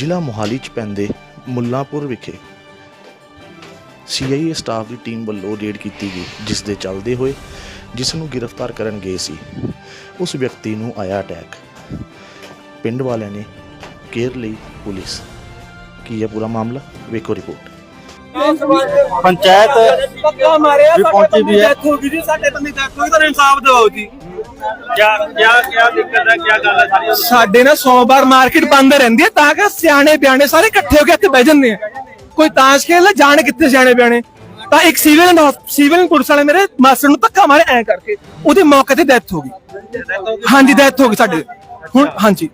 ਜ਼ਿਲ੍ਹਾ ਮੋਹਾਲੀ ਚ ਪੈਂਦੇ ਮੁੱਲਾਂਪੁਰ ਵਿਖੇ ਸੀਆਈਏ ਸਟਾਫ ਦੀ ਟੀਮ ਵੱਲੋਂ ਰੇਡ ਕੀਤੀ ਗਈ ਜਿਸ ਦੇ ਚੱਲਦੇ ਹੋਏ ਜਿਸ ਨੂੰ ਗ੍ਰਿਫਤਾਰ ਕਰਨ ਗਏ ਸੀ। ਉਸ ਵਿਅਕਤੀ ਨੂੰ ਆਇਆ ਅਟੈਕ ਪਿੰਡ ਵਾਲਿਆਂ ਨੇ ਕੇਅਰ ਲਈ ਪੁਲਿਸ। ਕੀ ਹੈ ਪੂਰਾ ਮਾਮਲਾ? ਵੇਖੋ ਰਿਪੋਰਟ ਪੰਚਾਇਤ ਪੱਕਾ ਮਾਰਿਆ ਵੀ ਹੈ। ਡੈਥ ਹੋ ਗਈ ਜੀ ਸਾਡੇ ਬੰਦੇ ਡੈਥ ਹੋ ਗਈ ਤਾਂ ਇਨਸਾਫ ਦਿਵਾਓ ਜੀ। ਸਾਡੇ ਨਾ ਸੋਮਵਾਰ ਮਾਰਕੀਟ ਬੰਦ ਰਹਿੰਦੀ ਹੈ ਤਾਂ ਕਿ ਸਿਆਣੇ ਬਿਆਣੇ ਸਾਰੇ ਇਕੱਠੇ ਹੋ ਕੇ ਇੱਥੇ ਬਹਿ ਜਾਂਦੇ ਆ। ਕੋਈ ਤਾਸ਼ ਖੇਲ ਜਾਣ ਕਿੱਥੇ ਸਿਆਣੇ ਬਿਆਣੇ? ਤਾਂ ਇੱਕ ਸਿਵਲ ਸਿਵਲ ਪੁਲਿਸ ਵਾਲੇ ਮੇਰੇ ਮਾਸਟਰ ਨੂੰ ਧੱਕਾ ਮਾਰਿਆ ਐ ਕਰਕੇ ਉਹਦੇ ਮੌਕੇ ਤੇ ਡੈਥ ਹੋ ਗਈ। ਹਾਂਜੀ ਡੈਥ ਹੋ ਗਈ ਸਾਡੇ ਹੁਣ ਹਾਂਜੀ।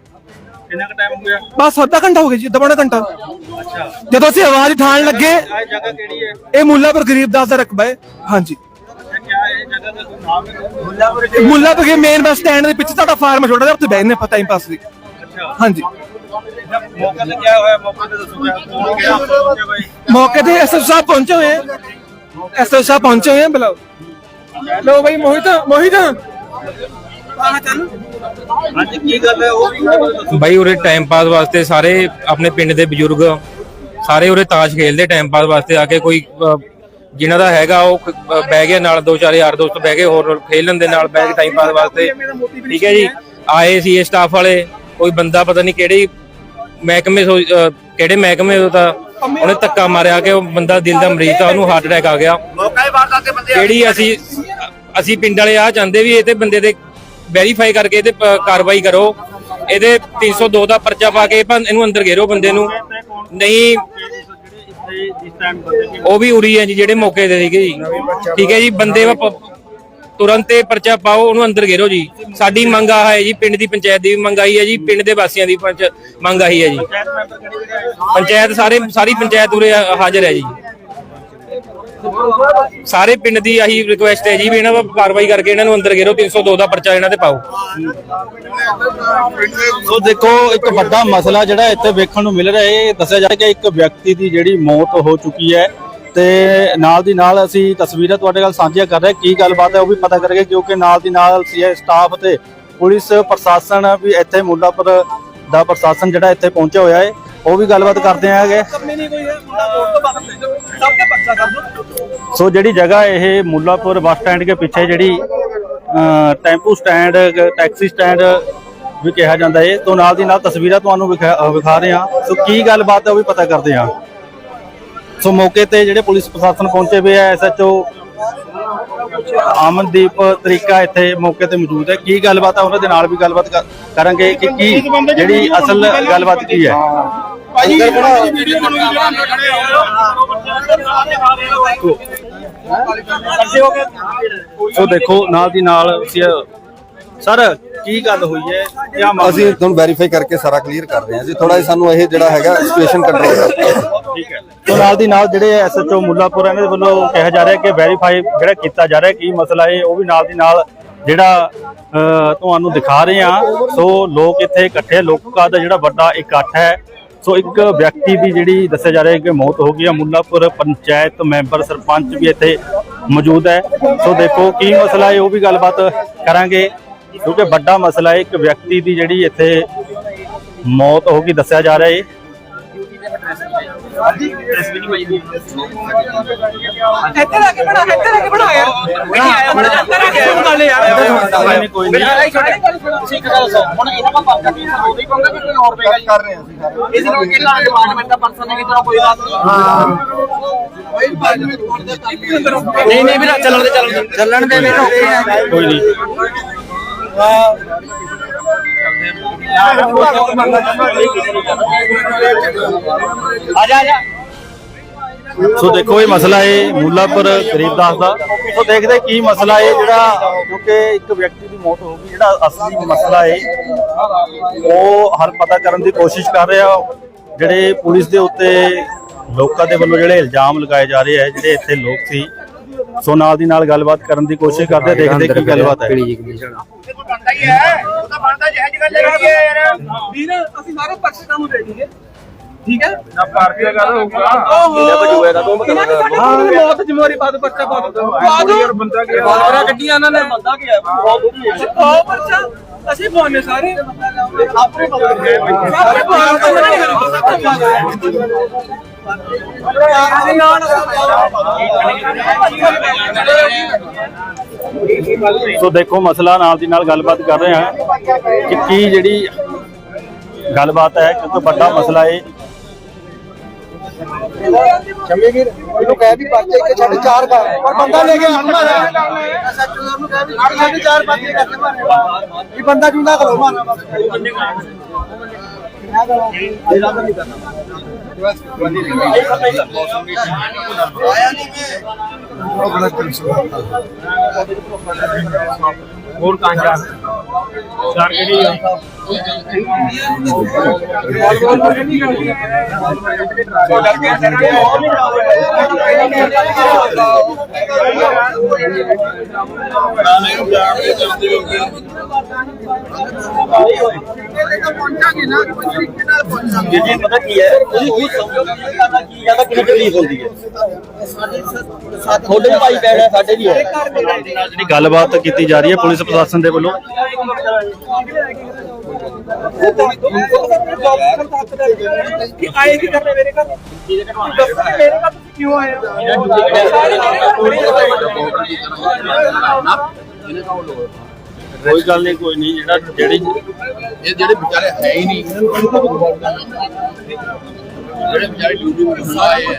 ਬਸ ਅੱਧਾ ਘੰਟਾ ਹੋ ਗਿਆ ਜੀ ਦਬਾਣਾ ਘੰਟਾ। ਜਦੋਂ ਅਸੀਂ ਆਵਾਜ਼ ਠਾਣ ਲੱਗੇ ਇਹ ਜਗ੍ਹਾ ਕਿਹੜੀ ਗਰੀਬ ਦਾਸ ਦਾ ਰਕਬਾ ਹੈ। ਹਾਂਜੀ। ਮੁੱਲਾ ਤੋਂ ਕੇ ਮੇਨ ਬੱਸ ਸਟੈਂਡ ਦੇ ਪਿੱਛੇ ਤੁਹਾਡਾ ਫਾਰਮ ਛੋਟਾ ਜਿਹਾ ਉੱਥੇ ਬੈਠਨੇ ਆਪਾਂ ਟਾਈਮ ਪਾਸ ਦੀ ਹਾਂਜੀ। ਮੌਕੇ ਤੇ ਕੀ ਹੋਇਆ? ਮੌਕੇ ਤੇ ਦੱਸੋ ਮੌਕੇ ਤੇ ਐਸਐਸ ਪਹੁੰਚੇ ਹੋਏ ਆ। ਪਹੁੰਚੇ ਹੋਏ ਬਲਾਓ। ਲੋ ਭਾਈ ਮੋਹਿਤ ਮੋਹਿਤ। ਉਰੇ ਟਾਈਮ ਪਾਸ ਵਾਸਤੇ ਸਾਰੇ ਆਪਣੇ ਪਿੰਡ ਦੇ ਬਜ਼ੁਰਗ ਸਾਰੇ ਉਰੇ ਤਾਸ਼ ਖੇਲਦੇ ਟਾਈਮ ਪਾਸ ਵਾਸਤੇ ਆ ਕੇ ਕੋਈ ਜਿਨ੍ਹਾਂ ਦਾ ਹੈਗਾ ਉਹ ਬਹਿ ਗਿਆ ਨਾਲ ਦੋ ਚਾਰ ਯਾਰ ਦੋਸਤ ਬਹਿ ਗਏ ਹੋਰ ਖੇਲਣ ਦੇ ਨਾਲ ਬਹਿ ਕੇ ਟਾਈਮ ਪਾਸ ਵਾਸਤੇ। ਠੀਕ ਹੈ ਜੀ? ਆਏ ਸੀ ਸਟਾਫ ਵਾਲੇ ਕੋਈ ਬੰਦਾ ਪਤਾ ਨਹੀਂ ਕਿਹੜੇ ਮਹਿਕਮੇ ਕਿਹੜੇ ਮਹਿਕਮੇ ਤੋਂ ਤਾਂ ਉਹਨੇ ਧੱਕਾ ਮਾਰਿਆ ਕਿ ਉਹ ਬੰਦਾ ਦਿਲ ਦਾ ਮਰੀਜ਼ ਆ ਉਹਨੂੰ ਹਾਰਟ ਅਟੈਕ ਆ ਗਿਆ। ਜਿਹੜੀ ਅਸੀਂ ਅਸੀਂ ਪਿੰਡ ਵਾਲੇ ਆ ਚਾਹੁੰਦੇ ਵੀ ਇਹਦੇ ਬੰਦੇ ਦੇ ਵੈਰੀਫਾਈ ਕਰਕੇ ਇਹਦੇ ਕਾਰਵਾਈ ਕਰੋ। ਇਹਦੇ 302 ਦਾ ਪਰਚਾ ਪਾ ਕੇ ਇਹਨੂੰ ਅੰਦਰ ਘੇਰੋ ਬੰਦੇ ਨੂੰ। ਨਹੀਂ ਉਹ ਵੀ ਉਰੀ ਹੈ ਜੀ ਜਿਹੜੇ ਮੌਕੇ ਦੇ ਸੀਗੇ ਜੀ। ਠੀਕ ਹੈ ਜੀ ਬੰਦੇ ਤੁਰੰਤ ਇਹ ਪਰਚਾ ਪਾਓ ਉਹਨੂੰ ਅੰਦਰ ਘੇਰੋ ਜੀ। ਸਾਡੀ ਮੰਗ ਆ ਹੈ ਜੀ ਪਿੰਡ ਦੀ ਪੰਚਾਇਤ ਦੀ ਵੀ ਮੰਗ ਆਈ ਹੈ ਜੀ ਪਿੰਡ ਦੇ ਵਾਸੀਆਂ ਦੀ ਪੰਚ- ਮੰਗ ਆਈ ਹੈ ਜੀ। ਪੰਚਾਇਤ ਸਾਰੇ ਸਾਰੀ ਪੰਚਾਇਤ ਉਰੇ ਹਾਜ਼ਰ ਹੈ ਜੀ। ਸਾਰੇ ਪਿੰਡ ਦੀ ਆਹੀ ਰਿਕੁਐਸਟ ਹੈ ਜੀ ਵੀ ਇਹਨਾਂ ਦਾ ਕਾਰਵਾਈ ਕਰਕੇ ਇਹਨਾਂ ਨੂੰ ਅੰਦਰ ਘੇਰੋ 302 ਦਾ ਪਰਚਾ ਇਹਨਾਂ ਤੇ ਪਾਓ। ਸੋ ਦੇਖੋ ਇੱਕ ਵੱਡਾ ਮਸਲਾ ਜਿਹੜਾ ਇੱਥੇ ਵੇਖਣ ਨੂੰ ਮਿਲ ਰਿਹਾ ਹੈ ਇਹ ਦੱਸਿਆ ਜਾ ਰਿਹਾ ਕਿ ਇੱਕ ਵਿਅਕਤੀ ਦੀ ਜਿਹੜੀ ਮੌਤ ਹੋ ਚੁੱਕੀ ਹੈ ਤੇ ਨਾਲ ਦੀ ਨਾਲ ਅਸੀਂ ਤਸਵੀਰਾਂ ਤੁਹਾਡੇ ਨਾਲ ਸਾਂਝੀਆਂ ਕਰ ਰਹੇ ਹਾਂ। ਕੀ ਗੱਲਬਾਤ ਹੈ ਉਹ ਵੀ ਪਤਾ ਕਰਾਂਗੇ ਕਿਉਂਕਿ ਨਾਲ ਦੀ ਨਾਲ ਸੀਆਈ ਸਟਾਫ ਤੇ ਪੁਲਿਸ ਪ੍ਰਸ਼ਾਸਨ ਵੀ ਇੱਥੇ ਮੁੱਲਾਪੁਰ ਦਾ ਪ੍ਰਸ਼ਾਸਨ ਜਿਹੜਾ ਇੱਥੇ ਪਹੁੰਚਿਆ ਹੋਇਆ ਹੈ ਉਹ ਵੀ ਗੱਲਬਾਤ ਕਰਦੇ ਆਂਗੇ। ਸੋ ਜਿਹੜੀ ਜਗ੍ਹਾ ਇਹ ਮੁੱਲਾਪੁਰ ਬੱਸ ਸਟੈਂਡ ਦੇ ਪਿੱਛੇ ਜਿਹੜੀ ਟੈਂਪੂ ਸਟੈਂਡ ਟੈਕਸੀ ਸਟੈਂਡ ਵੀ ਕਿਹਾ ਜਾਂਦਾ ਹੈ ਤੋਂ ਨਾਲ ਦੀ ਨਾਲ ਤਸਵੀਰਾਂ ਤੁਹਾਨੂੰ ਵਿਖਾ ਰਹੇ ਹਾਂ। ਸੋ ਕੀ ਗੱਲਬਾਤ ਹੈ ਉਹ ਵੀ ਪਤਾ ਕਰਦੇ ਹਾਂ। ਸੋ ਮੌਕੇ ਤੇ ਜਿਹੜੇ ਪੁਲਿਸ ਪ੍ਰਸ਼ਾਸਨ ਪਹੁੰਚੇ ਹੋਏ ਆ ਐਸਐਚਓ ਅਮਨਦੀਪ ਤਰੀਕਾ ਇੱਥੇ ਮੌਕੇ ਤੇ ਮੌਜੂਦ ਹੈ। ਕੀ ਗੱਲਬਾਤ ਹੈ? ਉਹਨਾਂ ਦੇ ਨਾਲ ਵੀ ਗੱਲਬਾਤ ਕਰ- ਕਰਾਂਗੇ ਕਿ ਕੀ ਜਿਹੜੀ ਅਸਲ ਗੱਲਬਾਤ ਕੀ ਹੈ? ਸੋ ਦੇਖੋ ਨਾਲ ਦੀ ਨਾਲ ਅਸੀਂ ਸਰ ਕੀ ਗੱਲ ਹੋਈ ਹੈ? ਕਿਆ ਮਾਮਲਾ ਅਸੀਂ ਤੁਹਾਨੂੰ ਵੈਰੀਫਾਈ ਕਰਕੇ ਸਾਰਾ ਕਲੀਅਰ ਕਰ ਰਹੇ ਹਾਂ ਜੀ। ਥੋੜਾ ਜਿਹਾ ਸਾਨੂੰ ਇਹ ਜਿਹੜਾ ਹੈਗਾ ਸਿਚੁਏਸ਼ਨ ਕੰਟਰੋਲ ਠੀਕ ਹੈ। ਸੋ ਨਾਲ ਦੀ ਨਾਲ ਜਿਹੜੇ ਐਸਐਚਓ ਮੁੱਲਾਪੁਰ ਇਹਨਾਂ ਦੇ ਵੱਲੋਂ ਕਿਹਾ ਜਾ ਰਿਹਾ ਕਿ ਵੈਰੀਫਾਈ ਜਿਹੜਾ ਕੀਤਾ ਜਾ ਰਿਹਾ ਕੀ ਮਸਲਾ ਹੈ ਉਹ ਵੀ ਨਾਲ ਦੀ ਨਾਲ ਜਿਹੜਾ ਤੁਹਾਨੂੰ ਦਿਖਾ ਰਹੇ ਹਾਂ। ਸੋ ਲੋਕ ਇੱਥੇ ਇਕੱਠੇ ਲੋਕਾਂ ਦਾ ਜਿਹੜਾ ਵੱਡਾ ਇਕੱਠ ਹੈ ਸੋ ਇੱਕ ਵਿਅਕਤੀ ਦੀ ਜਿਹੜੀ ਦੱਸਿਆ ਜਾ ਰਿਹਾ ਹੈ ਕਿ ਮੌਤ ਹੋ ਗਈ ਹੈ। ਮੁੱਲਾਪੁਰ ਪੰਚਾਇਤ ਮੈਂਬਰ ਸਰਪੰਚ ਵੀ ਇੱਥੇ ਮੌਜੂਦ ਹੈ। ਸੋ ਦੇਖੋ ਕੀ ਮਸਲਾ ਹੈ, ਉਹ ਵੀ ਗੱਲਬਾਤ ਕਰਾਂਗੇ। ਕਿਉਂਕਿ ਵੱਡਾ ਮਸਲਾ ਹੈ, ਇੱਕ ਵਿਅਕਤੀ ਦੀ ਜਿਹੜੀ ਇੱਥੇ ਮੌਤ ਹੋ ਗਈ, ਦੱਸਿਆ ਜਾ ਰਿਹਾ ਹੈ। ਇੱਥੇ ਲਾ ਕੇ ਬਣਾ ਇੱਥੇ ਲਾ ਕੇ ਬਣਾ ਯਾਰ। ਨਹੀਂ ਆਇਆ ਬੜਾ ਇੱਥੇ ਲਾ ਕੇ ਗੱਲ ਯਾਰ। ਕੋਈ ਨਹੀਂ ਤੁਸੀਂ ਇੱਕ ਗੱਲ ਦੱਸੋ ਹੁਣ ਇਹਨਾਂ ਦਾ ਪਰਚਾ ਕੀ ਸਰ ਉਹਦੀ ਕਹੋਗੇ ਕਿ ਕੋਈ ਹੋਰ ਪਏਗਾ ਜੀ। ਕਰ ਰਹੇ ਹਾਂ ਇਸ ਨੂੰ ਕਿਹੜਾ ਡਿਪਾਰਟਮੈਂਟ ਦਾ ਪਰਸਨ ਹੈ ਕਿਤਨਾ ਕੋਈ ਬਾਤ ਨਹੀਂ। ਨਹੀਂ ਨਹੀਂ। ਵੀਰਾ ਚੱਲਣ ਦੇ ਚੱਲਣ ਦੇ। ਚੱਲਣ ਦੇ ਵੀਰੋ। ਕੋਈ ਨਹੀਂ। ਆ ਜਾ ਆ ਸੋ ਦੇਖੋ, ਇਹ ਮਸਲਾ ਹੈ ਮੁੱਲਾਪੁਰ ਗਰੀਬਦਾਸ ਦਾ। ਸੋ ਦੇਖਦੇ ਕੀ ਮਸਲਾ ਹੈ, ਜਿਹੜਾ ਕਿਉਂਕਿ ਇੱਕ ਵਿਅਕਤੀ ਦੀ ਮੌਤ ਹੋ ਗਈ, ਜਿਹੜਾ ਅਸਲੀ ਮਸਲਾ ਹੈ, ਉਹ ਹਰ ਪਤਾ ਕਰਨ ਦੀ ਕੋਸ਼ਿਸ਼ ਕਰ ਰਿਹਾ। ਜਿਹੜੇ ਪੁਲਿਸ ਦੇ ਉੱਤੇ ਲੋਕਾਂ ਦੇ ਵੱਲੋਂ ਜਿਹੜੇ ਇਲਜ਼ਾਮ ਲਗਾਏ ਜਾ ਰਹੇ ਹੈ ਜਿਹੜੇ ਇੱਥੇ ਲੋਕ ਸੀ ਸੋ ਨਾਲ ਦੀ ਨਾਲ ਗੱਲਬਾਤ ਕਰਨ ਦੀ ਕੋਸ਼ਿਸ਼ ਕਰਦੇ ਦੇਖਦੇ ਕੀ ਗੱਲਬਾਤ ਹੈ। ਬਣਦਾ ਹੀ ਹੈ। ਉਹ ਤਾਂ ਬਣਦਾ ਜਿਹੇ ਜਗ੍ਹਾ ਲੱਗੀ ਹੈ ਯਾਰ। ਵੀਰ ਅਸੀਂ ਸਾਰੇ ਪਰਚੇ ਤੁਹਾਨੂੰ ਦੇ ਦਈਏ। ਠੀਕ ਹੈ? ਨਾ ਪਾਰਟੀ ਦਾ ਗੱਲ ਹੋਊਗਾ। ਹਾਂ ਮੌਤ ਜ਼ਿੰਮੇਵਾਰੀ ਪਾ ਦੋ ਪਰਚਾ ਪਾ ਦੋ ਪਾ ਦੋ ਬੰਦਾ ਬਾਰਾ ਗੱਡੀਆਂ ਇਹਨਾਂ ਨੇ ਬੰਦਾ ਗਿਆ ਪਾਓ ਪਰਚਾ ਅਸੀਂ ਪਾਉਣੇ ਸਾਰੇ। ਆਪਣੇ ਪਾਉਣੇ ਸਾਰੇ ਪਾਉਣੇ ਸੋ ਦੇਖੋ, ਮਸਲਾ ਨਾਲ ਦੀ ਨਾਲ ਗੱਲਬਾਤ ਕਰ ਰਹੇ ਹਾਂ ਕਿ ਕੀ ਜਿਹੜੀ ਗੱਲਬਾਤ ਹੈ, ਕਿਉਂਕਿ ਵੱਡਾ ਮਸਲਾ ਇਹ ਹੈ ਚੰਗੇਗੀਰ ਇਹਨੂੰ ਕਹਿ ਵੀ ਪਰਚੇ ਇੱਕ ਛੱਡ ਚਾਰ ਕਰ ਪਰ ਬੰਦਾ ਲੈ ਕੇ ਹਣ ਮਾਰਿਆ ਸੱਚੋ ਨੂੰ ਕਹਿ ਵੀ ਛੱਡ ਚਾਰ ਪਰਚੇ ਕਰਕੇ ਮਾਰਿਆ ਇਹ ਬੰਦਾ ਜੁੰਦਾ ਕਰੋ ਮਾਰਨਾ ਬਸ ਹੋਰ ਕਾਂਜਾ ਚਾਰ ਕਿਹੜੀ ਆ ਜੀ ਪਤਾ ਕੀ ਹੈ ਉਹਦੀ ਕੋਈ ਸਮਝਦਾ ਕੀ ਜ਼ਿਆਦਾ ਕਿੰਨੀ ਤਕਲੀਫ ਹੁੰਦੀ ਹੈ ਤੁਹਾਡੇ ਭਾਈ ਬੈਠ ਹੈ ਸਾਡੇ ਵੀ ਹੈ ਜਿਹੜੀ ਗੱਲਬਾਤ ਕੀਤੀ ਜਾ ਰਹੀ ਹੈ ਪੁਲਿਸ ਪ੍ਰਸ਼ਾਸਨ ਦੇ ਵੱਲੋਂ। ਕਿ ਆਏ ਕੀ ਕਰਨੇ ਮੇਰੇ ਘਰ? ਮੇਰੇ ਘਰ ਤੁਸੀਂ ਕਿਉਂ ਆਏ ਹੋ? ਕੋਈ ਗੱਲ ਨਹੀਂ ਕੋਈ ਨਹੀਂ ਜਿਹੜਾ ਜਿਹੜੀ ਇਹ ਜਿਹੜੇ ਵਿਚਾਰੇ ਹੈ ਹੀ ਨਹੀਂ। ਜਿਹੜੇ ਵਿਚਾਰੇ ਡਿਊਟੀ ਨੂੰ ਆਏ ਆ।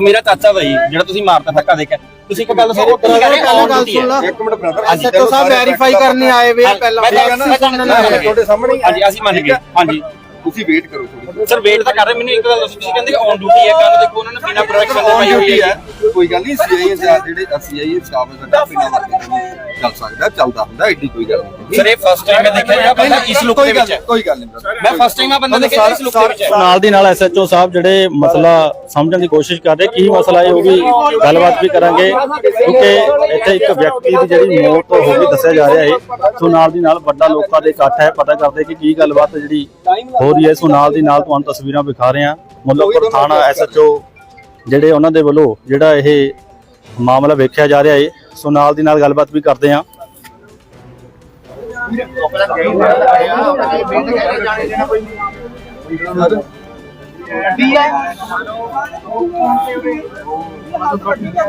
ਮੇਰਾ ਚਾਚਾ ਦਾ ਜਿਹੜਾ ਤੁਸੀਂ ਮਾਰਤਾ ਧੱਕਾ ਦੇ ਤੁਸੀਂ ਇੱਕ ਗੱਲ ਦੱਸੋ ਕੀ ਕਰੇ ਕੌਣ ਡਿਊਟੀ ਹੈ ਇੱਕ ਮਿੰਟ ਬ੍ਰਦਰ ਐਸਐਚਓ ਸਾਹਿਬ ਵੈਰੀਫਾਈ ਕਰਨੇ ਆਏ ਵੇ ਪਹਿਲਾਂ ਤੁਹਾਡੇ ਸਾਹਮਣੇ ਹਾਂਜੀ ਅਸੀਂ ਮੰਨ ਗਏ ਹਾਂਜੀ ਤੁਸੀਂ ਵੇਟ ਕਰੋ ਥੋੜੀ ਸਰ ਵੇਟ ਤਾਂ ਕਰ ਰਹੇ ਮੈਨੂੰ ਇੱਕ ਗੱਲ ਦੱਸੋ ਤੁਸੀਂ ਕਹਿੰਦੇ ਔਨ ਡਿਊਟੀ ਹੈ ਗੱਲ ਦੇਖੋ ਉਹਨਾਂ ਨੇ ਬਿਨਾ ਪ੍ਰੋਡਕਸ਼ਨ ਦੇ ਪਾਈ ਹੋਈ ਹੈ ਕੋਈ ਗੱਲ ਨਹੀਂ ਸੀਆਈਏ ਜਿਹੜੇ ਸੀਆਈਏ ਸਟਾਫ ਸਾਡਾ ਬਿਨਾਂ ਵਰਤੇ ਚੱਲ ਸਕਦਾ ਚੱਲਦਾ ਹੁੰਦਾ ਐਡੀ ਕੋਈ ਗੱਲ ਨਹੀਂ ਸਰ ਇਹ ਫਸਟ ਟਾਈਮ ਮੈਂ ਦੇਖਿਆ ਜਿਹੜਾ ਬੰਦਾ ਇਸ ਲੁੱਕ ਦੇ ਵਿੱਚ ਹੈ। ਕੋਈ ਗੱਲ ਨਹੀਂ brother। ਮੈਂ ਫਸਟ ਟਾਈਮ ਆ ਬੰਦਾ ਦੇਖਿਆ ਇਸ ਲੁੱਕ ਦੇ ਵਿੱਚ ਹੈ। ਨਾਲ ਦੀ ਨਾਲ ਐਸਐਚਓ ਸਾਹਿਬ ਜਿਹੜੇ ਮਸਲਾ ਸਮਝਣ ਦੀ ਕੋਸ਼ਿਸ਼ ਕਰ ਰਹੇ ਕੀ ਮਸਲਾ ਹੈ ਉਹ ਵੀ ਗੱਲਬਾਤ ਵੀ ਕਰਾਂਗੇ ਕਿਉਂਕਿ ਇੱਥੇ ਇੱਕ ਵਿਅਕਤੀ ਦੀ ਜਿਹੜੀ ਮੌਤ ਹੋ ਗਈ ਦੱਸਿਆ ਜਾ ਰਿਹਾ ਹੈ। ਸੋ ਨਾਲ ਦੀ ਨਾਲ ਵੱਡਾ ਲੋਕਾਂ ਦੇ ਇਕੱਠ ਹੈ ਪਤਾ ਕਰਦੇ ਕਿ ਕੀ ਗੱਲਬਾਤ ਹੈ ਜਿਹੜੀ ਹੋ ਰਹੀ ਹੈ। ਸੋ ਨਾਲ ਦੀ ਨਾਲ ਤੁਹਾਨੂੰ ਤਸਵੀਰਾਂ ਵਿਖਾ ਰਹੇ ਹਾਂ। ਮੁੱਲਾਪੁਰ ਥਾਣਾ ਐਸਐਚਓ ਜਿਹੜੇ ਉਹਨਾਂ ਦੇ ਵੱਲੋਂ ਜਿਹੜਾ ਇਹ ਮਾਮਲਾ ਵੇਖਿਆ ਜਾ ਰਿਹਾ ਹੈ ਸੋ ਨਾਲ ਦੀ ਨਾਲ ਗੱਲਬਾਤ ਵੀ ਕਰਦੇ ਹਾਂ।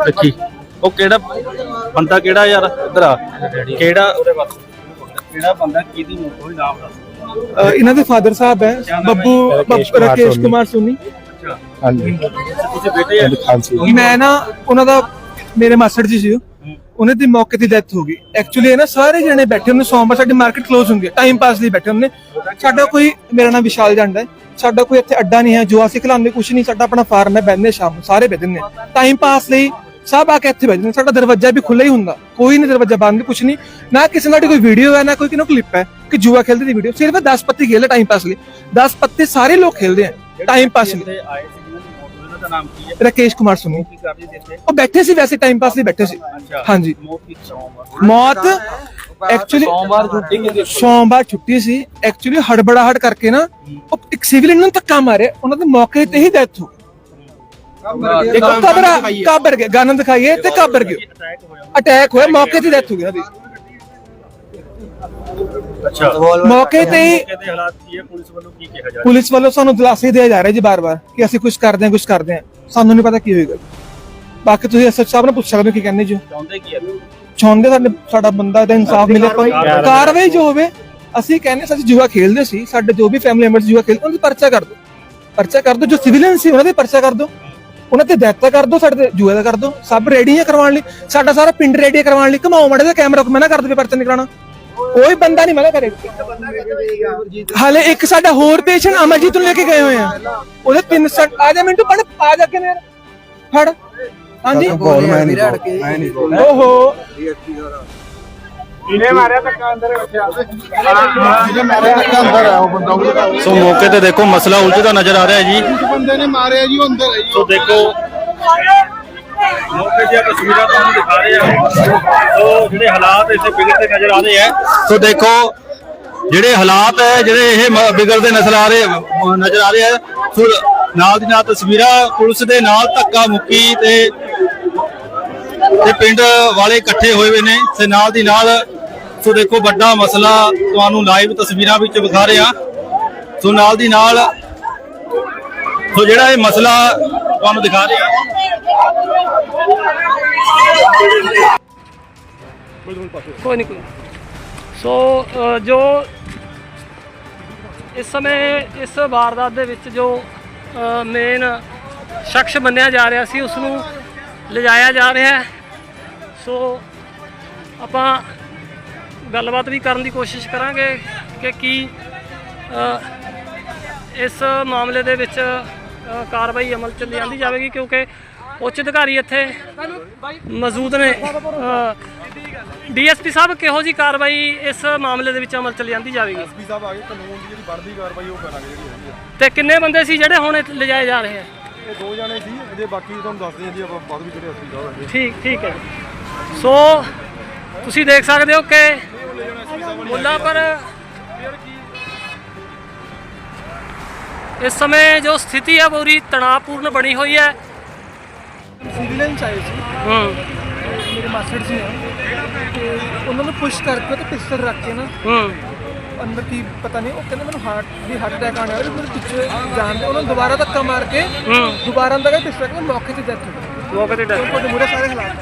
ਦੇਖੀ ਉਹ ਕਿਹੜਾ ਬੰਦਾ ਕਿਹੜਾ ਯਾਰ? ਇੱਧਰ ਆ। ਕਿਹੜਾ ਉਹਦੇ ਬਸ ਕਿਹੜਾ ਬੰਦਾ ਕਿਹਦੀ ਮੌਤ ਹੋਈ ਨਾਮ ਦੱਸ ਅ, ਇਹਨਾਂ ਦੇ ਫਾਦਰ ਸਾਹਿਬ ਹੈ ਬੱਬੂ ਰਾਕੇਸ਼ ਕੁਮਾਰ ਸੋਨੀ। ਤੁਸੀਂ ਬੇਟੇ ਮੈਂ ਨਾ ਉਹਨਾਂ ਦਾ ਮੇਰੇ ਮਾਸਟਰ ਜੀ ਸੀ ਉਹ। ਉਹਨਾਂ ਦੀ ਮੌਕੇ ਤੇ ਡੈਥ ਹੋ ਗਈ। ਐਕਚੁਅਲੀ ਇਹ ਨਾ ਸਾਰੇ ਜਣੇ ਬੈਠੇ ਹੁੰਦੇ, ਸੋਮਵਾਰ ਸਾਡੀ ਮਾਰਕੀਟ ਕਲੋਜ਼ ਹੁੰਦੀ ਹੈ ਟਾਈਮ ਪਾਸ ਲਈ ਬੈਠੇ ਹੁੰਦੇ। ਸਾਡਾ ਕੋਈ, ਮੇਰਾ ਨਾਮ ਵਿਸ਼ਾਲ ਜੰਡਾ ਹੈ। ਸਾਡਾ ਕੋਈ ਇੱਥੇ ਅੱਡਾ ਨਹੀਂ ਹੈ, ਜੋ ਅਸੀਂ ਖਿਲਾਉਂਦੇ ਕੁਝ ਨਹੀਂ, ਸਾਡਾ ਆਪਣਾ ਫਾਰਮ ਹੈ ਬੈਠਨੇ ਸ਼ਾਮ ਨੂੰ, ਸਾਰੇ ਬੈਠਦੇ ਨੇ ਟਾਈਮ ਪਾਸ ਲਈ ਸਭ ਆ ਕੇ ਇੱਥੇ ਬੈਠਦੇ ਨੇ ਸਾਡਾ ਦਰਵਾਜ਼ਾ ਵੀ ਖੁੱਲ੍ਹਾ ਹੀ ਹੁੰਦਾ। ਕੋਈ ਨਹੀਂ ਦਰਵਾਜ਼ਾ ਬੰਦ ਕੁਝ ਨਹੀਂ। ਨਾ ਕਿਸੇ ਨਾਲ ਕੋਈ ਵੀਡੀਓ ਹੈ, ਨਾ ਕੋਈ ਕਿਨੋ ਕਲਿੱਪ ਹੈ, ਕਿ ਜੂਆ ਖੇਲਦੇ ਦੀ ਵੀਡੀਓ ਸਿਰਫ 10 ਪੱਤੀ ਖੇਲੇ ਟਾਈਮ ਪਾਸ ਲਈ। 10 ਪੱਤੇ ਸਾਰੇ ਲੋਕ ਖੇਲਦੇ ਆ ਟਾਈਮ ਪਾਸ ਲਈ। ਦੀ ਨਾਮ ਕੀ ਹੈ? ਰਾਕੇਸ਼ ਕੁਮਾਰ ਸੋਨੀ। ਕੀ ਕਰਦੇ ਸੀ ਇੱਥੇ? ਉਹ ਬੈਠੇ ਸੀ ਵੈਸੇ ਟਾਈਮ ਪਾਸ ਲਈ ਬੈਠੇ ਸੀ। ਹਾਂਜੀ। ਮੌਤ ਕੀ ਸੋਮਵਾਰ ਮੌਤ ਐਕਚੁਅਲੀ ਸੋਮਵਾਰ ਛੁੱਟੀ ਸੋਮਵਾਰ ਛੁੱਟੀ ਸੀ। ਐਕਚੁਅਲੀ ਹੜਬੜਾਹਟ ਕਰਕੇ ਨਾ ਉਹ ਇੱਕ ਸਿਵਲ ਨੂੰ ਧੱਕਾ ਮਾਰਿਆ। ਉਹਨਾਂ ਦੇ ਮੌਕੇ ਤੇ ਹੀ ਡੈਥ ਹੋ ਗਈ। ਕਬਰਾ ਕਾਬਰ ਗਏ ਗਨ ਦਿਖਾਈਏ ਤੇ ਕਾਬਰ ਗਏ। ਅਟੈਕ ਹੋਇਆ ਮੌਕੇ ਤੇ ਡੈਥ ਹੋ ਗਈ ਉਹਨਾਂ ਦੀ ਅੱਛਾ। ਮੌਕੇ ਤੇ ਹੀ ਮੌਕੇ ਦੇ ਹਾਲਾਤ ਕੀ ਹੈ? ਪੁਲਿਸ ਵੱਲੋਂ ਕੀ ਕਿਹਾ ਜਾ ਰਿਹਾ? ਪੁਲਿਸ ਵੱਲੋਂ ਸਾਨੂੰ ਦਿਲਾਸੇ ਦਿਆ ਜਾ ਰਿਹਾ ਜੀ ਬਾਰ-ਬਾਰ ਕਿ ਅਸੀਂ ਕੁਝ ਕਰਦੇ ਹਾਂ ਕੁਝ ਕਰਦੇ ਹਾਂ। ਸਾਨੂੰ ਨਹੀਂ ਪਤਾ ਕੀ ਹੋਏਗਾ। ਬਾਕੀ ਤੁਸੀਂ ਐਸਐਚ ਸਾਹਿਬ ਨੂੰ ਪੁੱਛ ਸਕਦੇ ਹੋ ਕੀ ਕਹਿੰਦੇ ਜੀ। ਉਹ। ਚਾਹੁੰਦੇ ਕੀ ਹੈ ਚਾਹੁੰਦੇ ਸਾਡੇ ਸਾਡਾ ਬੰਦਾ ਦਾ ਇਨਸਾਫ ਮਿਲੇ ਕੋਈ ਕਾਰਵਾਈ ਜੋ ਹੋਵੇ ਅਸੀਂ ਕਹਿੰਦੇ ਸੀ ਅਸੀਂ ਜੂਆ ਖੇਲਦੇ ਸੀ ਸਾਡੇ ਜੋ ਵੀ ਫੈਮਿਲੀ ਮੈਂਬਰਸ ਜੂਆ ਖੇਲਦੇ ਉਹਨਾਂ ਦੇ ਪਰਚਾ ਕਰ ਦਿਓ। ਪਰਚਾ ਕਰ ਦਿਓ ਜੋ ਸਿਵਲੀਅਨ ਸੀ ਉਹਨਾਂ ਦੇ ਪਰਚਾ ਕਰ ਦਿਓ। ਉਹਨਾਂ ਤੇ ਡੈਥ ਕਰ ਦਿਓ ਸਾਡੇ ਦਾ ਕਰ ਦਿਓ। ਸਭ ਰੈਡੀ ਹੈ ਕਰਵਾਉਣ ਲਈ ਸਾਡਾ ਸਾਰਾ ਪਿੰਡ ਰੈਡੀ ਹੈ ਕਰਵਾਉਣ ਲਈ ਘਮਾਓ ਮੜੇ ਦਾ ਕੈਮਰਾ ਕੋ ਮਨਾ ਕਰ ਦੇਵੇ ਪਰਚਾ ਨਿਕਲਾਣਾ। ਕੋਈ ਬੰਦਾ ਨਹੀਂ ਮਨਾ ਕਰੇਗਾ ਹਾਲੇ ਇੱਕ ਸਾਡਾ ਹੋਰ ਪੇਸ਼ੈਂਟ ਅਮਰਜੀਤ ਨੂੰ ਲੈ ਕੇ ਗਏ ਹੋਏ ਆ। ਉਹਦੇ ਤਿੰਨ ਸੱਟ ਆ ਜਾ ਮਿੰਟੂ ਪੜ ਆ ਜਾ ਕੇ ਨੇ ਫੜ। ਹਾਂਜੀ? ਬੋਲ ਮੈਂ ਨਹੀਂ ਮੈਂ ਨਹੀਂ ਬੋਲ। ਓਹੋ। ਅੰਦਰ ਹੈ ਉਹ ਬੰਦਾ ਉਹਦੇ ਸੋ ਮੌਕੇ ਤੇ ਦੇਖੋ ਮਸਲਾ ਉਲਝਦਾ ਨਜ਼ਰ ਆ ਰਿਹਾ ਹੈ ਜੀ ਬੰਦੇ ਨੇ ਮਾਰਿਆ ਜੀ ਉਹ ਅੰਦਰ ਸੋ ਦੇਖੋ। ਮੌਕੇ ਦੀਆਂ ਤਸਵੀਰਾਂ ਤੁਹਾਨੂੰ ਦਿਖਾ ਰਹੇ ਹਾਂ। ਸੋ ਜਿਹੜੇ ਹਾਲਾਤ ਇੱਥੇ ਵਿਗੜਦੇ ਨਜ਼ਰ ਆ ਰਹੇ ਹੈ ਸੋ ਦੇਖੋ, ਜਿਹੜੇ ਹਾਲਾਤ ਹੈ, ਜਿਹੜੇ ਇਹ ਵਿਗੜਦੇ ਨਜ਼ਰ ਆ ਰਹੇ, ਨਜ਼ਰ ਆ ਰਹੇ ਹੈ ਸੋ ਨਾਲ ਦੀ ਨਾਲ ਤਸਵੀਰਾਂ ਪੁਲਿਸ ਦੇ ਨਾਲ ਧੱਕਾ ਮੁੱਕੀ ਤੇ ਤੇ ਪਿੰਡ ਵਾਲੇ ਇਕੱਠੇ ਹੋਏ ਹੋਏ ਨੇ। ਤੇ ਨਾਲ ਦੀ ਨਾਲ, ਸੋ ਦੇਖੋ, ਵੱਡਾ ਮਸਲਾ ਤੁਹਾਨੂੰ ਲਾਈਵ ਤਸਵੀਰਾਂ ਵਿੱਚ ਵਿਖਾ ਰਹੇ ਹਾਂ। ਸੋ ਨਾਲ ਦੀ ਨਾਲ, ਸੋ ਜਿਹੜਾ ਇਹ ਮਸਲਾ ਤੁਹਾਨੂੰ ਦਿਖਾ ਰਹੇ ਹਾਂ। ਕੋਈ ਨਹੀਂ ਕੋਈ ਸੋ ਜੋ ਇਸ ਸਮੇਂ ਇਸ ਵਾਰਦਾਤ ਦੇ ਵਿੱਚ ਜੋ ਮੇਨ ਸ਼ਖਸ ਮੰਨਿਆ ਜਾ ਰਿਹਾ ਸੀ ਉਸ ਨੂੰ ਲਿਜਾਇਆ ਜਾ ਰਿਹਾ ਹੈ ਸੋ ਆਪਾਂ ਗੱਲਬਾਤ ਵੀ ਕਰਨ ਦੀ ਕੋਸ਼ਿਸ਼ ਕਰਾਂਗੇ ਕਿ ਕੀ ਇਸ ਮਾਮਲੇ ਦੇ ਵਿੱਚ ਕਾਰਵਾਈ ਅਮਲ ਚ ਲਿਆਂਦੀ ਜਾਵੇਗੀ ਕਿਉਂਕਿ ਉੱਚ ਅਧਿਕਾਰੀ ਇੱਥੇ ਮੌਜੂਦ ਨੇ। ਡੀਐਸਪੀ ਸਾਹਿਬ ਕਿਹੋ ਜੀ ਕਾਰਵਾਈ ਇਸ ਮਾਮਲੇ ਦੇ ਵਿੱਚ ਅਮਲ ਚ ਲਿਆਂਦੀ ਜਾਵੇਗੀ? ਐਸਪੀ ਸਾਹਿਬ ਆ ਗਏ ਕਾਨੂੰਨ ਦੀ ਜਿਹੜੀ ਬਣਦੀ ਕਾਰਵਾਈ ਉਹ ਕਰਾਂਗੇ ਜਿਹੜੀ ਹੈਗੀ ਆ। ਤੇ ਕਿੰਨੇ ਬੰਦੇ ਸੀ ਜਿਹੜੇ ਹੁਣ ਇੱਥੇ ਲਿਜਾਏ ਜਾ ਰਹੇ ਆ? ਇਹ ਦੋ ਜਣੇ ਸੀ ਇਹਦੇ ਬਾਕੀ ਤੁਹਾਨੂੰ ਦੱਸਦੇ ਹਾਂ ਜੀ ਆਪਾਂ ਬਾਅਦ ਵਿੱਚ ਜਿਹੜੇ ਅਸਲੀ ਸਾਹਿਬ ਠੀਕ ਠੀਕ ਹੈ। ਸੋ ਤੁਸੀਂ ਦੇਖ ਸਕਦੇ ਹੋ ਕਿ ਮੁੱਲਾਪੁਰ ਇਸ ਸਮੇਂ ਜੋ ਸਥਿਤੀ ਹੈ ਪੂਰੀ ਤਣਾਅਪੂਰਨ ਬਣੀ ਹੋਈ ਹੈ। ਸਿਵਿਲਨ ਚਾਹੀਏ ਸੀ। ਹੂੰ। ਮੇਰੇ ਮਾਸਟਰ ਜੀ ਨੇ। ਤੇ ਉਹਨਾਂ ਨੂੰ ਪੁਸ਼ ਕਰਕੇ ਤੇ ਪਿਸਟਲ ਰੱਖ ਕੇ ਨਾ ਹੂੰ। ਅੰਦਰ ਕੀ ਪਤਾ ਨਹੀਂ ਉਹ ਕਹਿੰਦੇ ਮੈਨੂੰ ਹਾਰਟ ਵੀ ਹਾਰਟ ਅਟੈਕ ਆਣਾ ਹੈ ਮੇਰੇ ਪਿੱਛੇ ਜਾਣ ਦੇ। ਉਹਨਾਂ ਨੂੰ ਦੁਬਾਰਾ ਧੱਕਾ ਮਾਰ ਕੇ ਹੂੰ। ਦੁਬਾਰਾ ਅੰਦਰ ਗਏ ਪਿਸਟਲ ਕੇ ਮੌਕੇ ਤੇ ਡੈਥ ਹੋ ਗਈ। ਮੌਕੇ ਤੇ ਤੁਹਾਡੇ ਮੂਰੇ ਸਾਰੇ ਹਾਲਾਤ।